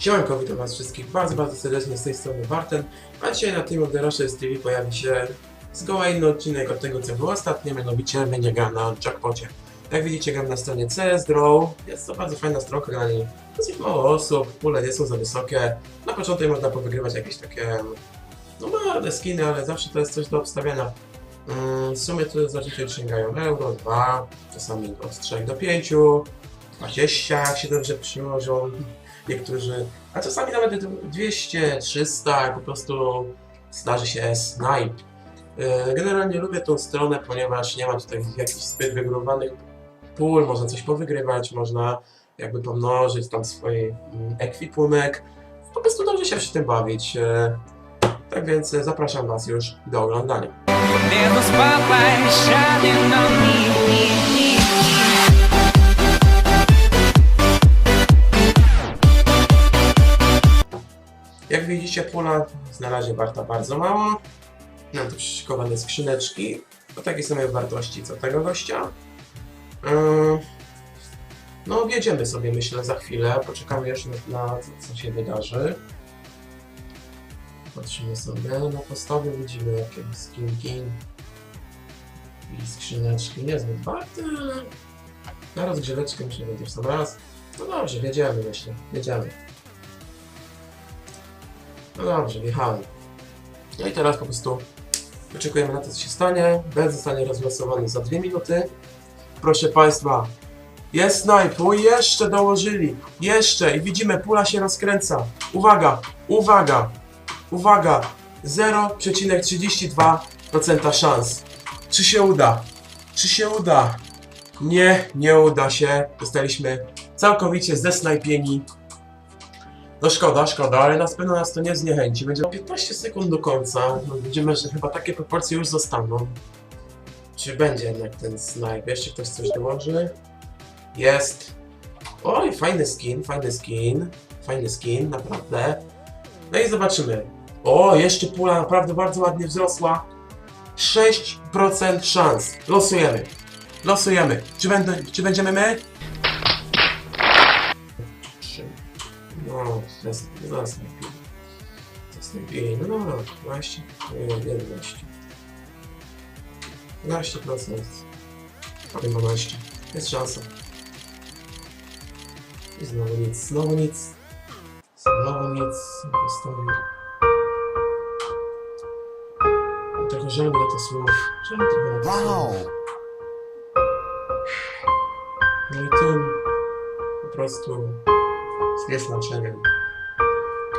Siemanko, witam was wszystkich bardzo, bardzo serdecznie z tej strony Barten, a dzisiaj na the Rushes TV pojawi się zgoła inny odcinek od tego co było ostatnio, mianowicie będzie gra na jackpocie. Jak widzicie gram na stronie CS Draw, jest to bardzo fajna stronka, na niej dosyć mało osób, pule nie są za wysokie, na początku można powygrywać jakieś takie no małe skiny, ale zawsze to jest coś do obstawiania. Mm, W sumie to zazwyczaj sięgają euro, 2, czasami od 3 do 5, 20 jak się dobrze przyłożą niektórzy, a czasami nawet 200, 300, jak po prostu zdarzy się snipe. Yy, Generalnie lubię tą stronę, ponieważ nie ma tutaj jakichś zbyt wygórowanych pól, można coś powygrywać, można jakby pomnożyć tam swój mm, ekwipunek, po prostu dobrze się przy tym bawić. Yy, Tak więc e, zapraszam Was już do oglądania. Jak widzicie, pula razie warta bardzo mało. Mam tu przyszykowane skrzyneczki o takiej samej wartości co tego gościa. Yy, No, wjedziemy sobie, myślę, za chwilę. Poczekamy jeszcze na, na co, się wydarzy. Patrzymy sobie na podstawie, widzimy jakie skinki i skrzyneczki. Niezbyt warte, ale na rozgrzeweczkę myślę, będzie w sam raz. No dobrze, wjedziemy, myślę. Wjedziemy. No dobrze, wjechałem. No i teraz po prostu wyczekujemy na to, co się stanie. Ben zostanie rozlosowany za dwie minuty. Proszę Państwa, jest o jeszcze dołożyli, jeszcze i widzimy, pula się rozkręca. Uwaga, uwaga, uwaga, 0,32% szans. Czy się uda? Czy się uda? Nie, nie uda się. Zostaliśmy całkowicie zesnajpieni no szkoda, szkoda, ale na pewno nas to nie zniechęci. Będzie 15 sekund do końca. No, widzimy, że chyba takie proporcje już zostaną. Czy będzie jednak ten snipe? Jeszcze ktoś coś dołoży? Jest. Oj, fajny skin, fajny skin. Fajny skin, naprawdę. No i zobaczymy. O, jeszcze pula naprawdę bardzo ładnie wzrosła. 6% szans. Losujemy. Losujemy. Czy, będę, czy będziemy my? No, lepiej. Zaraz lepiej. No dobra, 12, nie, 11. 12%. Prawie 12. Jest szansa. I znowu nic, znowu nic. Znowu nic. Postawił. Trochę żal na to słów. Żal trochę na to Wow! słów. No i tym po prostu jest znaczeniem.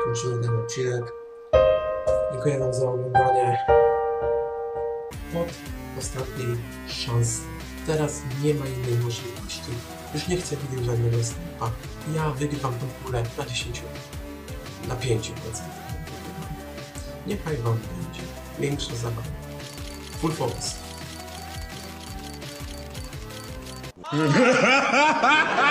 Kończymy ten odcinek. Dziękuję Wam za oglądanie. Pod ostatniej szansy. Teraz nie ma innej możliwości. Już nie chcę widzieć żadnego snapa. Ja wygrywam tą kulę na 10, na 5%. Niechaj Wam będzie. Większa zabawa. Full focus.